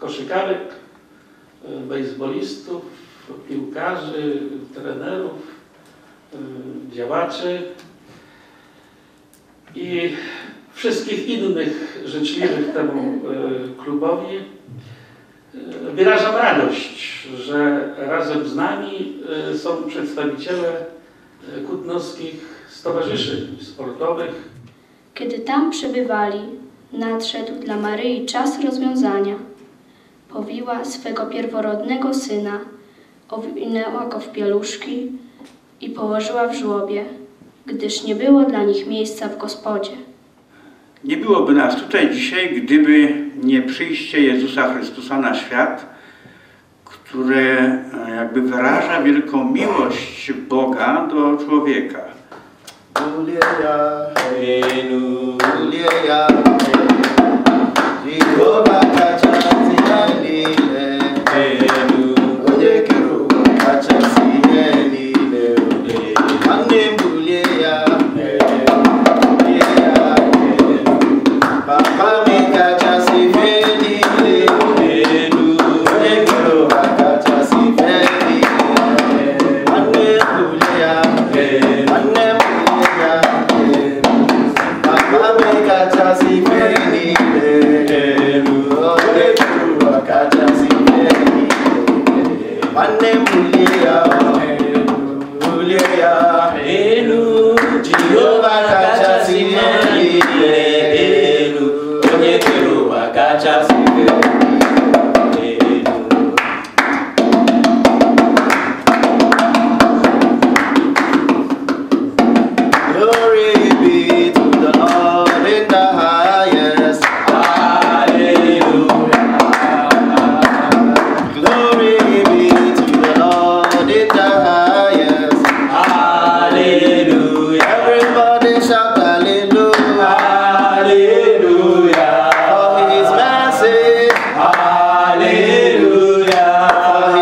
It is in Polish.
siatkówkarek, e, bejsbolistów, piłkarzy, trenerów, e, działaczy i wszystkich innych życzliwych temu e, klubowi. Wyrażam radość, że razem z nami są przedstawiciele kutnowskich stowarzyszeń sportowych, Kiedy tam przebywali, nadszedł dla Maryi czas rozwiązania. Powiła swego pierworodnego syna, owinęła go w pieluszki i położyła w żłobie, gdyż nie było dla nich miejsca w gospodzie. Nie byłoby nas tutaj dzisiaj, gdyby nie przyjście Jezusa Chrystusa na świat, które e, jakby wyraża wielką miłość Boga do człowieka. Hallelujah, hallelujah. Mane m bulie ya bulie ya elu jehova kachasị niile elu onye kere ụwa kachasị Glory. るや